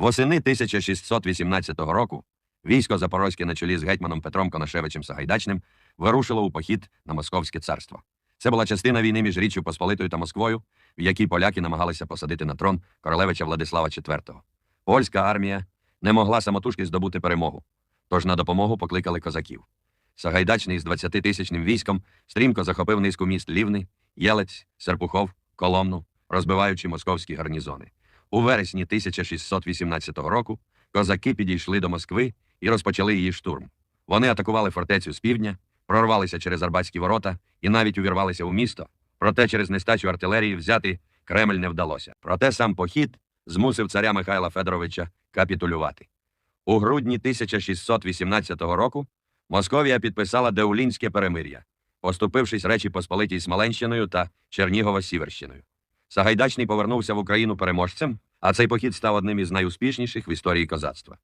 Восени 1618 року військо Запорозьке на чолі з гетьманом Петром Конашевичем Сагайдачним вирушило у похід на Московське царство. Це була частина війни між Річчю Посполитою та Москвою, в якій поляки намагалися посадити на трон королевича Владислава IV. Польська армія не могла самотужки здобути перемогу, тож на допомогу покликали козаків. Сагайдачний з 20-тисячним військом стрімко захопив низку міст Лівни, Єлець, Серпухов, Коломну, розбиваючи московські гарнізони. У вересні 1618 року козаки підійшли до Москви і розпочали її штурм. Вони атакували фортецю з півдня, прорвалися через Арбатські ворота і навіть увірвалися у місто. Проте через нестачу артилерії взяти Кремль не вдалося. Проте сам похід змусив царя Михайла Федоровича капітулювати. У грудні 1618 року Московія підписала Деулінське перемир'я, поступившись Речі Посполитій Смоленщиною та Чернігово-Сіверщиною. Сагайдачний повернувся в Україну переможцем, а цей похід став одним із найуспішніших в історії козацтва.